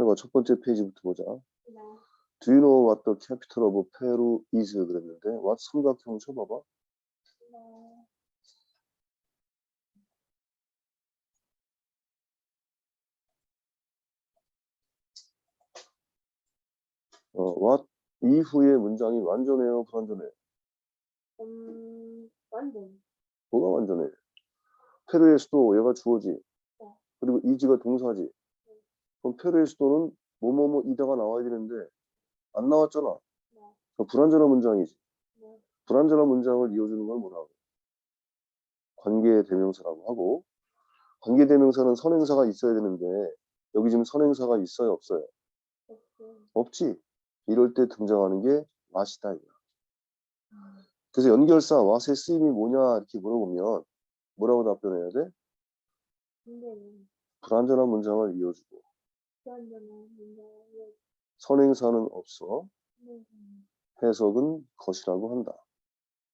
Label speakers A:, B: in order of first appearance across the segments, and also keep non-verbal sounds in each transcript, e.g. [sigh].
A: 8과 첫 번째 페이지부터 보자.
B: 네.
A: Do you know what the capital of Peru is? 그랬는데 what 삼각형 쳐봐봐.
B: 네.
A: 어, what 이후의 문장이 완전해요, 불완전해요?
B: 음, 완전.
A: 뭐가 완전해? 페루의 수도 얘가 주어지. 그리고 이지가 동사지. 그럼 페루의 수도는 뭐뭐뭐 이다가 나와야 되는데 안 나왔잖아.
B: 네.
A: 불완전한 문장이지.
B: 네.
A: 불완전한 문장을 이어주는 걸 뭐라고? 관계 대명사라고 하고 관계 대명사는 선행사가 있어야 되는데 여기 지금 선행사가 있어요, 없어요?
B: 없어요.
A: 없지. 이럴 때 등장하는 게 이거야.
B: 음,
A: 그래서 연결사 what의 쓰임이 뭐냐 이렇게 물어보면 뭐라고 답변해야 돼?
B: 근데는
A: 불완전한 문장을 이어주고 선행사는 없어
B: 네.
A: 해석은 것이라고 한다.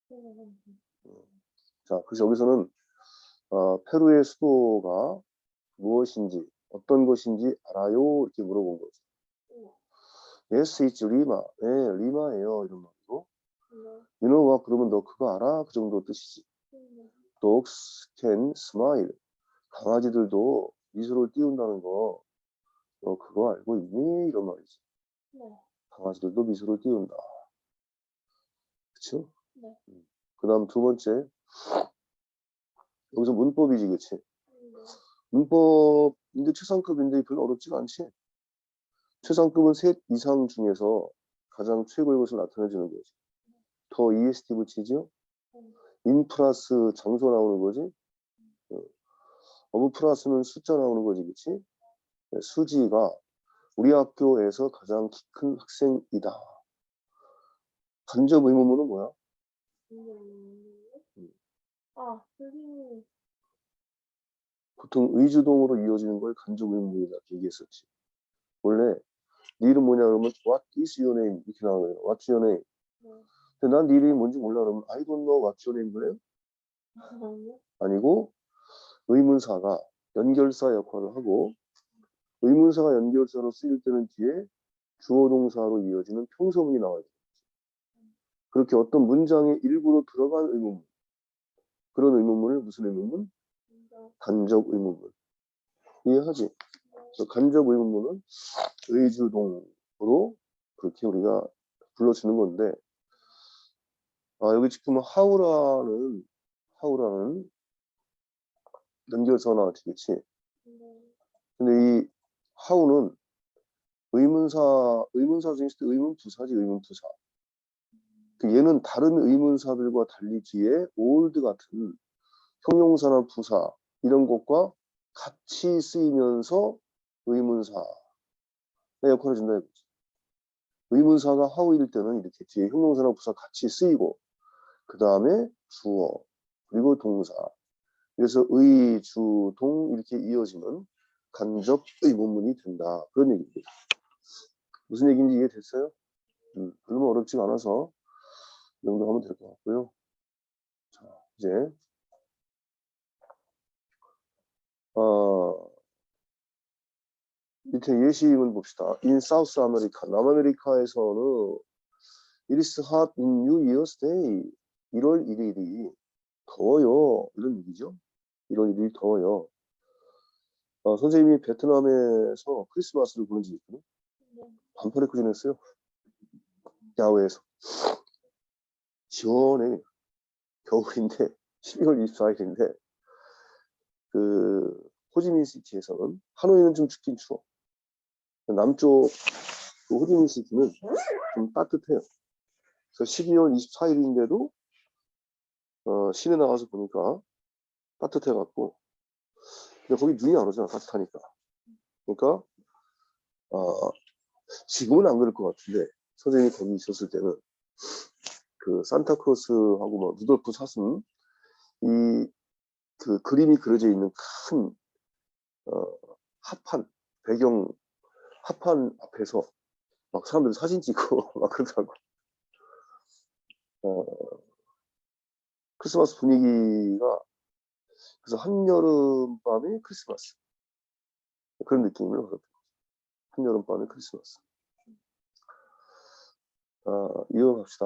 B: 네.
A: 자, 그래서 여기서는 어, 페루의 수도가 무엇인지 어떤 것인지 알아요 이렇게 물어본 거죠. Yes, it's Lima. 네, 리마예요 이런 말이고.
B: 네.
A: You know what? 그러면 너 그거 알아? 그 정도 뜻이지.
B: 네.
A: Dogs can smile. 강아지들도 미소를 띄운다는 거, 너 그거 알고 있니? 이런 말이지.
B: 네.
A: 강아지들도 미소를 띄운다. 그쵸?
B: 네.
A: 그 다음 두 번째. 여기서 문법이지, 그치?
B: 네.
A: 문법인데 최상급인데 별로 어렵지가 않지? 최상급은 셋 이상 중에서 가장 최고의 것을 나타내주는 거지. 더 EST 붙이죠?
B: 음.
A: 인 플러스 장소 나오는 거지? 어. 어브 플러스는 숫자 나오는 거지, 그치? 네, 수지가 우리 학교에서 가장 키 큰 학생이다. 간접 의문문은 뭐야?
B: 네. 아, 선생님.
A: 보통 의주동으로 이어지는 걸 간접 의문문이다 얘기했었지. 원래 네 이름 뭐냐 그러면 What is your name? 이렇게 나오는 거예요. What's your name?
B: 네.
A: 근데 난 네 이름이 뭔지 몰라 그러면 I don't know what's your name 그래요?
B: 아니요.
A: 아니고 의문사가 연결사 역할을 하고 의문사가 연결사로 쓰일 때는 뒤에 주어 동사로 이어지는 평소문이 나와야 돼. 그렇게 어떤 문장의 일부로 들어간 의문문. 그런 의문문을 무슨 의문문? 간접 의문문. 이해하지? 그래서 간접 의문문은 의주동으로 그렇게 우리가 불러주는 건데 아, 여기 지금 하우라는 하우라는 연결사가 나왔지, 그치?
B: 네.
A: 근데 이 하우는 의문사, 의문사 중에 있을 때 의문 부사지, 의문 부사. 그 얘는 다른 의문사들과 달리 뒤에 old 같은 형용사나 부사 이런 것과 같이 쓰이면서 의문사의 역할을 준다 이거지. 의문사가 하우일 때는 이렇게 뒤에 형용사나 부사 같이 쓰이고 그 다음에 주어 그리고 동사 그래서 의, 주, 동 이렇게 이어지는 간접 의문문이 된다. 그런 얘기입니다. 무슨 얘기인지 이해됐어요? 음, 별로 어렵지가 않아서 이 정도 하면 될 것 같고요. 자, 이제 어, 밑에 예시문 봅시다. In South America, 남아메리카에서는 It is hot in New Year's Day. 1월 1일이 더워요. 이런 얘기죠. 1월 1일 더워요. 어, 선생님이 베트남에서 크리스마스를 보낸 적이 있거든요.
B: 네.
A: 반팔 입고 지냈어요. 야외에서. 시원해. 겨울인데 [laughs] 12월 24일인데 그 호지민 시티에서는 하노이는 좀 춥긴 추워. 남쪽 그 호지민 시티는 좀 따뜻해요. 그래서 12월 24일인데도 어, 시내 나가서 보니까 따뜻해 갖고 근데 거기 눈이 안 오잖아 따뜻하니까. 그러니까 어, 지금은 안 그럴 것 같은데 선생님이 거기 있었을 때는 그 산타크로스하고 뭐 루돌프 사슴 이 그 그림이 그려져 있는 큰 어, 합판 배경 합판 앞에서 막 사람들 사진 찍고 [laughs] 막 그러더라고. 어, 크리스마스 분위기가 그래서 한여름 밤의 크리스마스 그런 느낌을 얻었던 거죠. 한여름 밤의 크리스마스. 아, 이어갑시다.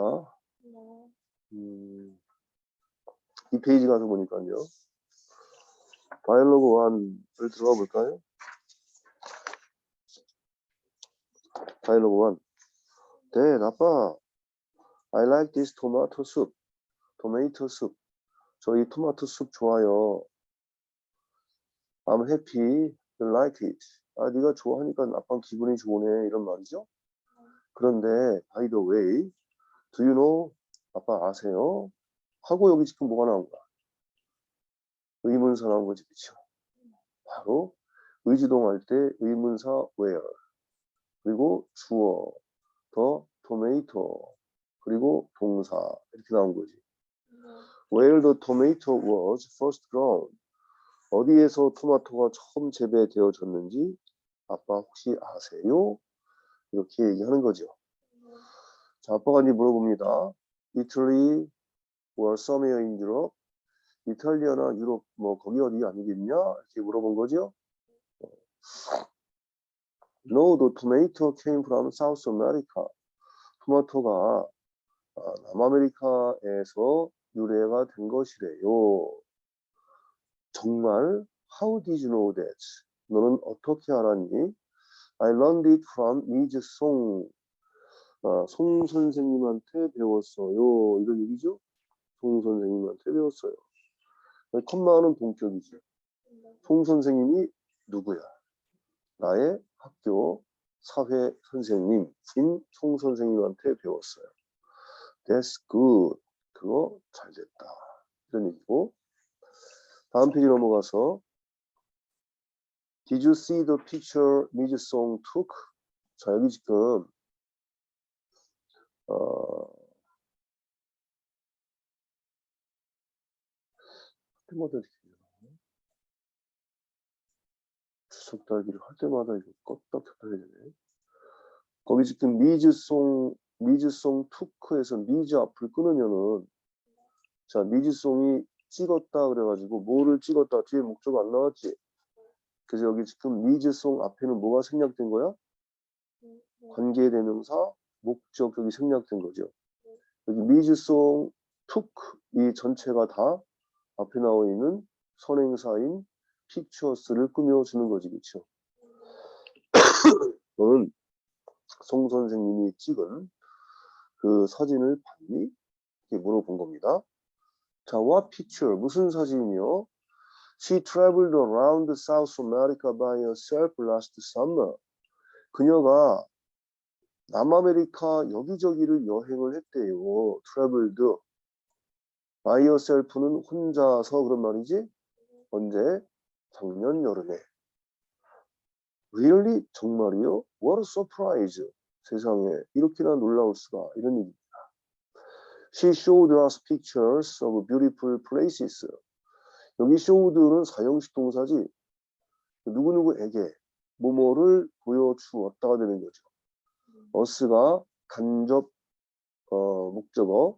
B: 네.
A: 음, 이 페이지 가서 보니까요. 다이얼로그 1을 들어가 볼까요? 다이얼로그 1. 네, 아빠. I like this tomato soup. 토마토 숲. 저희 토마토 숲 좋아요. I'm happy. You like it. 아, 네가 좋아하니까 아빠 기분이 좋으네. 이런 말이죠. 그런데 by the way, do you know? 아빠 아세요? 하고 여기 지금 뭐가 나온 거야? 의문사 나온 거지, 그쵸? 바로 의지동할 때 의문사 where 그리고 주어 더 tomato 그리고 동사 이렇게 나온 거지.
B: 네.
A: Where the tomato was first grown 어디에서 토마토가 처음 재배되어졌는지 아빠 혹시 아세요? 이렇게 얘기하는 거죠.
B: 네.
A: 자, 아빠가 이제 물어봅니다. Italy or somewhere in Europe? 이탈리아나 유럽 뭐 거기 어디 아니겠냐? 이렇게 물어본 거죠. 어. No, the tomato came from South America. 토마토가 아, 남아메리카에서 유래가 된 것이래요. 정말? How did you know that? 너는 어떻게 알았니? I learned it from Ms. Song. 아, 송 선생님한테 배웠어요. 이런 얘기죠? 송 선생님한테 배웠어요. 컴마는 동격이지.
B: 네.
A: 송 선생님이 누구야? 나의 학교 사회 선생님인 송 선생님한테 배웠어요. That's good. 그거 잘 됐다. 다음 페이지 넘어가서 Did you see the picture Ms. Song took? 자, 여기 지금 어, 때마다 되나? 추석 달기를 할 때마다 이거 껐다 켰다 해야 되네. 거기 지금 미즈송 미즈송 투크에서 미즈 앞을 끊으면은 자 미즈송이 찍었다 그래가지고 뭐를 찍었다 뒤에 목적 안 나왔지. 그래서 여기 지금 미즈송 앞에는 뭐가 생략된 거야?
B: 네.
A: 관계대명사 목적 여기 생략된 거죠. 여기 미즈송 투크 이 전체가 다 앞에 나와 있는 선행사인 픽처스를 꾸며주는 거지, 그렇죠? 너는 [coughs] 송 선생님이 찍은 그 사진을 봤니? 이렇게 물어본 겁니다. 자, what picture? 무슨 사진이요? She traveled around South America by herself last summer. 그녀가 남아메리카 여기저기를 여행을 했대요. traveled. by herself는 혼자서 그런 말이지? 언제? 작년 여름에. Really? 정말이요? What a surprise. 세상에 이렇게나 놀라울 수가 이런 얘기입니다. She showed us pictures of beautiful places. 여기 showed는 사형식 동사지 누구누구에게 뭐뭐를 보여주었다가 되는 거죠. us가 간접 어, 목적어,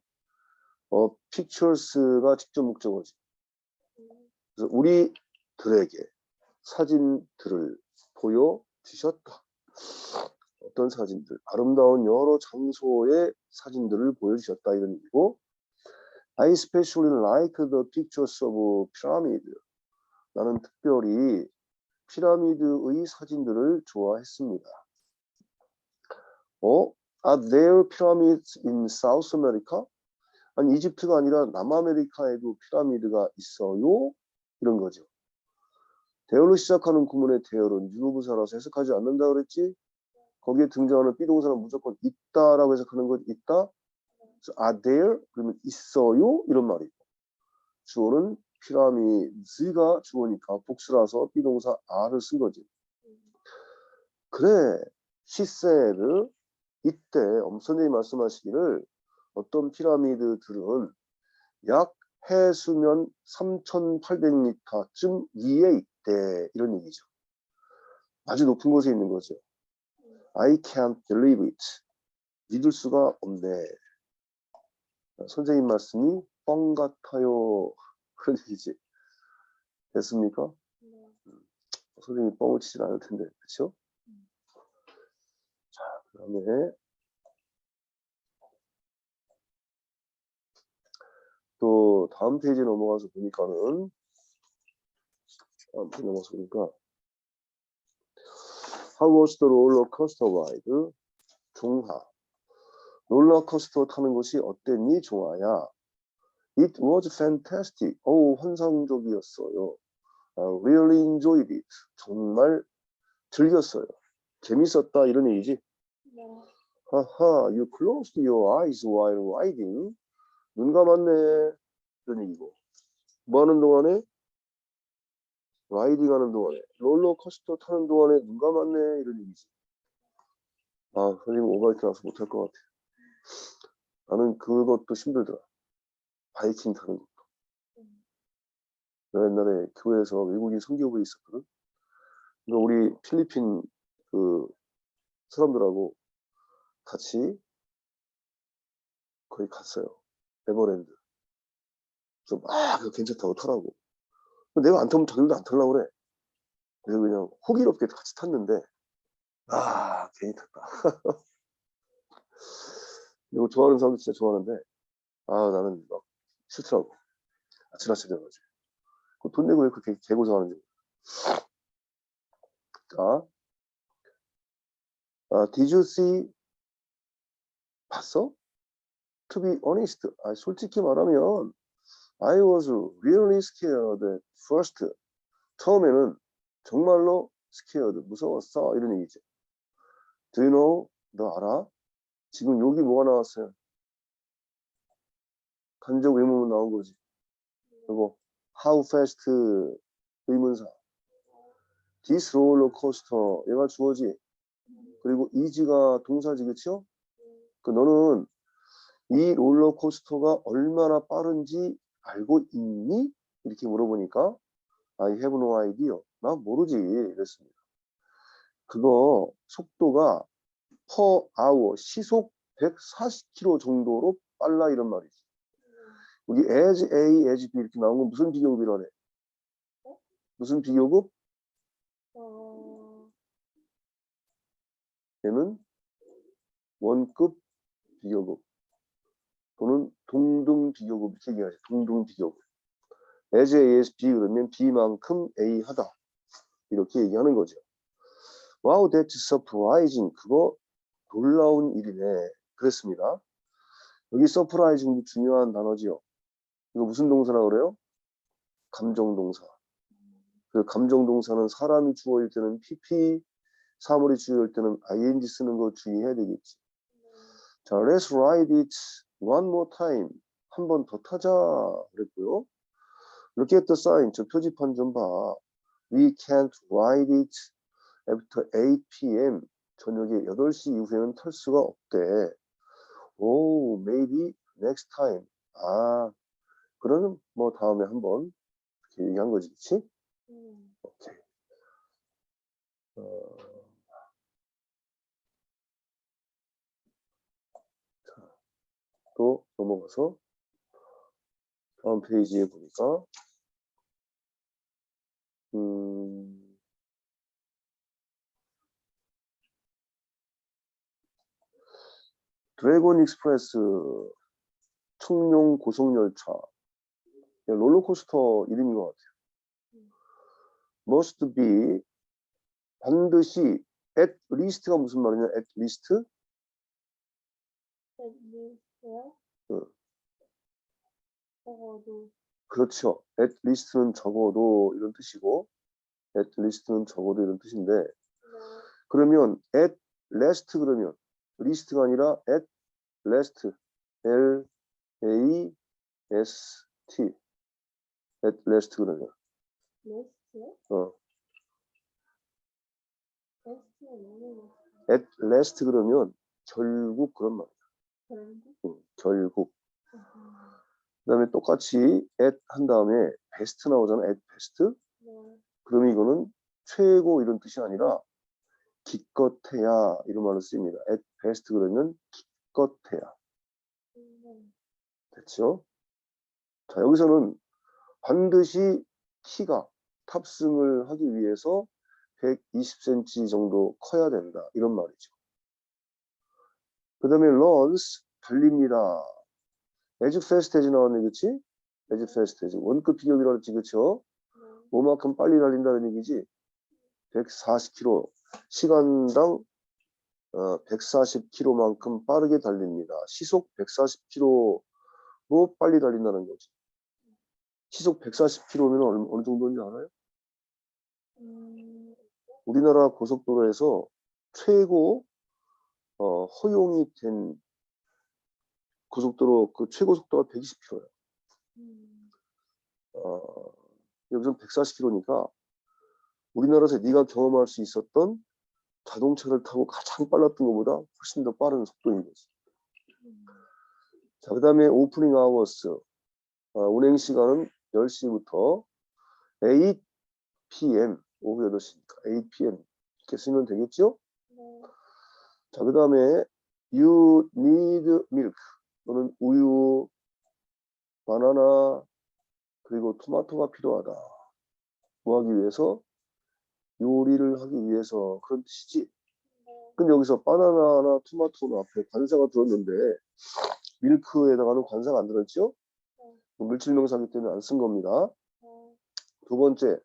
A: 어, pictures가 직접 목적어지. 그래서 우리들에게 사진들을 보여주셨다. 어떤 사진들? 아름다운 여러 장소의 사진들을 보여주셨다 이런 얘기고 I especially like the pictures of pyramid. 나는 특별히 피라미드의 사진들을 좋아했습니다. 어? Are there pyramids in South America? 아니 이집트가 아니라 남아메리카에도 피라미드가 있어요? 이런 거죠. 대열로 시작하는 구문의 대열은 유부부사라서 해석하지 않는다 그랬지? 거기에 등장하는 비동사는 무조건 있다라고 해석하는 건 있다. 그래서 are there? 그러면 있어요? 이런 말이고 주어는 피라미드가 주어니까 복수라서 비동사 are를 쓴 거지. 그래, she said 이때 엄선생이 말씀하시기를 어떤 피라미드들은 약 해수면 3,800m쯤 위에 있대 이런 얘기죠. 아주 높은 곳에 있는 거죠. I can't believe it. 믿을 수가 없네. 선생님 말씀이 뻥 같아요. 그런 얘기지. 됐습니까?
B: 네.
A: 선생님이 뻥을 치진 않을 텐데, 그렇죠? 그다음에 또 다음 페이지 넘어가서 보니까는 다음 페이지 넘어가서 보니까 How was the roller coaster ride? 종하 롤러코스터 타는 것이 어땠니 종아야? It was fantastic. 오 환상적이었어요. I really enjoyed it. 정말 즐겼어요. 재밌었다 이런 얘기지.
B: 네.
A: 하하, you closed your eyes while riding. 눈 감았네. 이런 얘기고. 뭐 하는 동안에? 라이딩 하는 동안에. 롤러코스터 타는 동안에 눈 감았네. 이런 얘기지. 아, 선생님 오바이트 나서 못할 것 같아. 나는 그것도 힘들더라. 바이킹 타는 것도. 내가 옛날에 교회에서 외국인 선교부에 있었거든. 근데 우리 필리핀 그 사람들하고 같이 거기 갔어요. 에버랜드. 그래서 막 괜찮다고 타라고. 내가 안 타면 자기들도 안 타려고 그래. 그래서 그냥 호기롭게 같이 탔는데, 아, 괜히 탔다. [laughs] 이거 좋아하는 사람도 진짜 좋아하는데, 아, 나는 막 싫더라고. 아찔아찔해가지고. 그돈 내고 왜 그렇게 개고생하는지. 자, 아, did you see? 봤어? To be honest, 아, 솔직히 말하면, I was really scared first. 처음에는 정말로 scared, 무서웠어. 이런 얘기죠. Do you know? 너 알아? 지금 여기 뭐가 나왔어요? 간접 의문문 나온 거지. 그리고 how fast 의문사. This roller coaster 얘가 주어지. 그리고 is가 동사지 그치요? 그 너는 이 롤러코스터가 얼마나 빠른지 알고 있니? 이렇게 물어보니까 I have no idea. 나 모르지. 이랬습니다. 그거 속도가 per hour 시속 140km 정도로 빨라 이런 말이지. 여기 as A, as B 이렇게 나온 건 무슨 비교급이라네? 무슨 비교급?
B: 어,
A: 얘는 원급 비교급 또는 동등 비교급 이렇게 얘기하지. 동등 비교급. as as B 그러면 B만큼 A 하다. 이렇게 얘기하는 거죠. Wow, that's surprising. 그거 놀라운 일이네. 그랬습니다. 여기 surprising도 중요한 단어지요. 이거 무슨 동사라고 그래요? 감정동사. 그 감정동사는 사람이 주어일 때는 PP, 사물이 주어일 때는 ing 쓰는 거 주의해야 되겠지. 자, let's ride it one more time. 한 번 더 타자 그랬고요. Look at the sign. 저 표지판 좀 봐. We can't ride it after 8 p.m. 저녁에 8시 이후에는 탈 수가 없대. 오, maybe next time. 아, 그러면 뭐 다음에 한번 이렇게 얘기한 거지, 그치?
B: 음,
A: 오케이. 어, 또 넘어가서 다음 페이지에 보니까 음, 드래곤 익스프레스 청룡 고속열차 그냥 롤러코스터 이름인 것 같아요. must be 반드시 at least가 무슨 말이냐? at least 응.
B: 적어도
A: 그렇죠. at least는 적어도 이런 뜻이고 at least는 적어도 이런 뜻인데
B: 네,
A: 그러면 at last 그러면 least가 아니라 at last L A S T at last 그러면
B: 레스트요?
A: 어
B: 레스트는 뭐예요?
A: at last 그러면 결국 그런 말.
B: 결국?
A: 응, 결국.
B: 아하,
A: 그다음에 똑같이 at 한 다음에 best 나오잖아. at best.
B: 네,
A: 그러면 이거는 최고 이런 뜻이 아니라 기껏해야 이런 말로 쓰입니다. at best 그러면 기껏해야.
B: 음,
A: 됐죠? 자, 여기서는 반드시 키가 탑승을 하기 위해서 120cm 정도 커야 된다. 이런 말이죠. 그 다음에 runs 달립니다. as fast as 나왔네, 그치? as fast as 원급 비교기라 그랬지, 그쵸?
B: 네.
A: 뭐만큼 빨리 달린다는 얘기지? 140km 시간당 어, 140km만큼 빠르게 달립니다. 시속 140km로 빨리 달린다는 거지. 시속 140km면 어느, 어느 정도인지 알아요?
B: 음,
A: 우리나라 고속도로에서 최고 어, 허용이 된 고속도로 그 최고 속도가 120km야.
B: 음,
A: 어, 여기서 140km니까 우리나라에서 네가 경험할 수 있었던 자동차를 타고 가장 빨랐던 것보다 훨씬 더 빠른 속도인 거지.
B: 음,
A: 자, 그 다음에 오프닝 아워스. 어, 운행 시간은 10시부터 8 p.m. 오후 8시니까 8 p.m. 이렇게 쓰면 되겠죠?
B: 네.
A: 자, 그 다음에 you need milk 또는 우유, 바나나, 그리고 토마토가 필요하다. 뭐 하기 위해서? 요리를 하기 위해서 그런 뜻이지.
B: 네.
A: 근데 여기서 바나나나 토마토는 앞에 관사가 들었는데 밀크에다가는 관사가 안 들었죠? 물질명사기 때문에 안 쓴 겁니다.
B: 네.
A: 두 번째,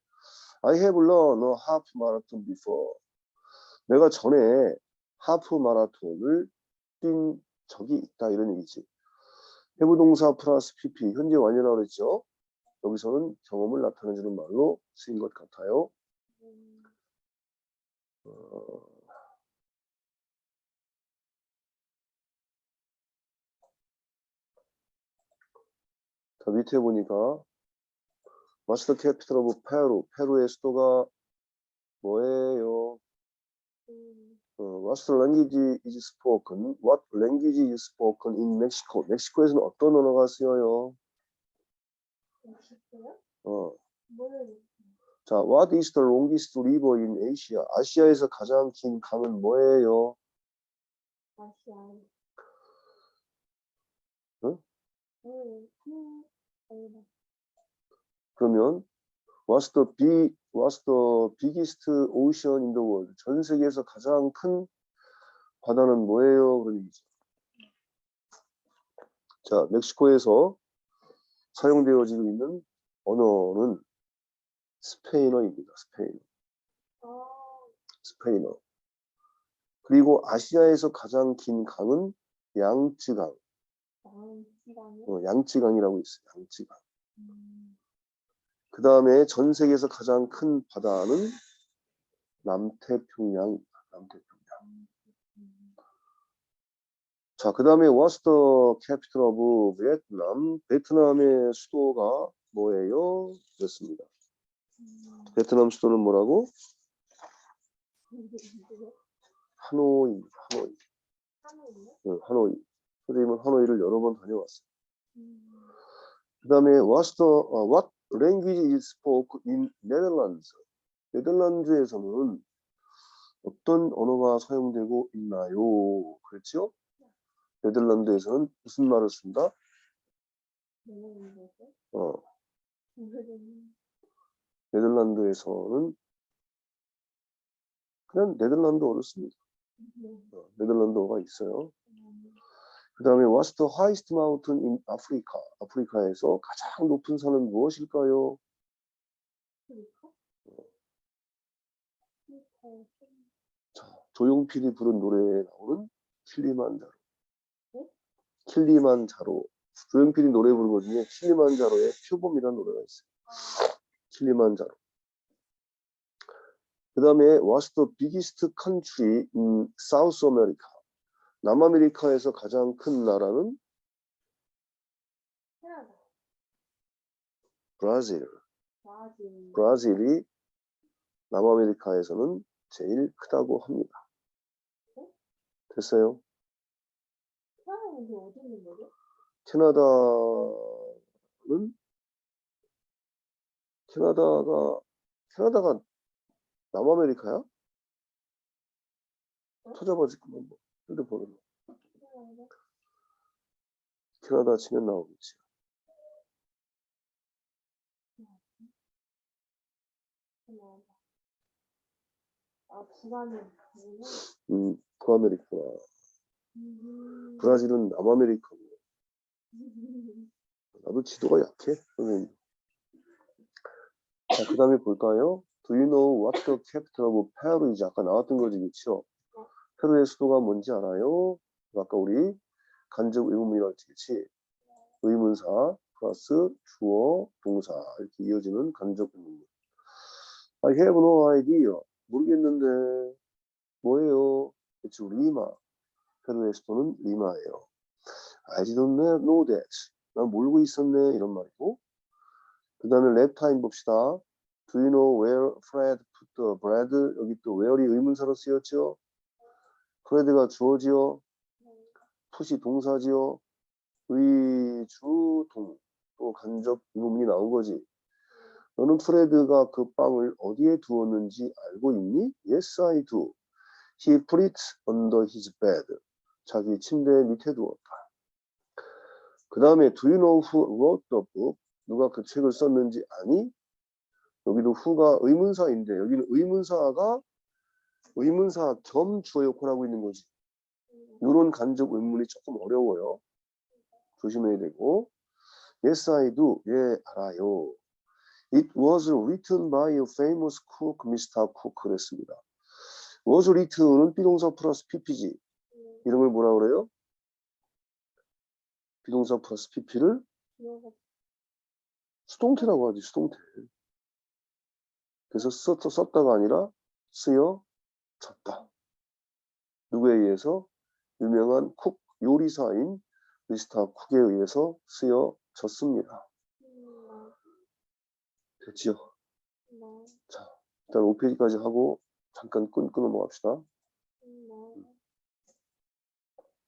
A: I have run a half marathon before. 내가 전에 하프 마라톤을 뛴 적이 있다 이런 얘기지. 해부 동사 플러스 PP 현재 완료라고 그랬죠. 여기서는 경험을 나타내주는 말로 쓰인 것 같아요.
B: 음,
A: 어, 자 밑에 보니까 the capital of Peru? 페루의 수도가 뭐예요?
B: 음,
A: 어, the language is spoken? What language is spoken in Mexico? 멕시코에서는 어떤 언어가 쓰여요?
B: 어,
A: 자, What is the longest river in Asia? 아시아에서 가장 긴 강은 뭐예요?
B: 안.
A: 응?
B: 음, 음.
A: 그러면 What's the big What's the biggest ocean in the world? 전 세계에서 가장 큰 바다는 뭐예요? 그런 얘기죠. 자, 멕시코에서 사용되어지고 있는 언어는 스페인어입니다. 스페인,
B: 아,
A: 스페인어. 그리고 아시아에서 가장 긴 강은 양쯔강. 어, 양쯔강이라고 있어요. 양쯔강.
B: 음,
A: 그 다음에 전 세계에서 가장 큰 바다는 남태평양입니다. 남태평양.
B: 음,
A: 자, 그 다음에 What's the capital of Vietnam? 베트남의 수도가 뭐예요? 그렇습니다.
B: 음,
A: 베트남 수도는 뭐라고? 하노이, 하노이? 응, 하노이. 선생님은 하노이를 여러 번 다녀왔어요.
B: 음,
A: 그 다음에 What's the, 어, What language is spoken in Netherlands? 네덜란드에서는 어떤 언어가 사용되고 있나요? 그렇죠? 네덜란드에서는 무슨 말을 쓴다? 어. 네덜란드에서는 그냥 네덜란드어를 씁니다.
B: 네.
A: 어, 네덜란드어가 있어요.
B: 음,
A: 그 다음에 What's the highest mountain in Africa? 아프리카에서 가장 높은 산은 무엇일까요?
B: 아프리카?
A: 자, 조용필이 부른 노래에 나오는 킬리만자로.
B: 네?
A: 킬리만자로. 조용필이 노래 부른 것 중에 킬리만자로의 표범이라는 노래가 있어요. 킬리만자로. 그 다음에 What's the biggest country in South America? 남아메리카에서 가장 큰 나라는 브라질.
B: 브라질,
A: 브라질이 남아메리카에서는 제일 크다고 합니다. 됐어요?
B: 캐나다는 이게 어디 있는 거죠?
A: 캐나다는 캐나다가 캐나다가 남아메리카야? 찾아봐 지금 뭐 핸드폰으로
B: 캐나다?
A: 치면 나오겠지.
B: 아?
A: 음, 북아메리카.
B: 음.
A: 브라질은 남아메리카고. 나도 지도가 약해, 선생님. 자, 그 다음에 볼까요? Do you know what the capital of Peru is? 아까 나왔던 거지, 그쵸? 페루의 수도가 뭔지 알아요? 아까 우리 간접 의문문이라고 했지? 의문사 플러스 주어, 동사 이렇게 이어지는 간접 의문문. I have no idea. 모르겠는데 뭐예요? 그치, 리마. 페루의 수도는 리마예요. I didn't know that. 난 모르고 있었네 이런 말이고 그 다음에 랩 타임 봅시다 Do you know where Fred put the bread? 여기 또 where이 의문사로 쓰였죠 프레드가 주어지요 푸시 동사지요 의주동 또 간접 의문이 나온 거지 너는 프레드가 그 빵을 어디에 두었는지 알고 있니? Yes, I do. He put it under his bed. 자기 침대 밑에 두었다. 그 다음에 Do you know who wrote the book? 누가 그 책을 썼는지 아니? 여기도 who가 의문사인데 여기는 의문사가 의문사 겸 주어 역할을 하고 있는 거지. 이런 간접 의문이 조금 어려워요. 조심해야 되고. Yes, I do. 예, 알아요. It was written by a famous cook, Mr. Cook. 그랬습니다. was written은 비동사 플러스 ppg. 걸 뭐라 그래요? 비동사 플러스 pp를 수동태라고 하지 수동태. 그래서 썼, 썼다가 아니라 쓰여 졌다. 누구에 의해서? 유명한 쿡 요리사인 미스터 쿡에 의해서 쓰여졌습니다.
B: 음,
A: 됐지요?
B: 네.
A: 일단 5페이지까지 하고 잠깐 끊, 끊어 넘어갑시다.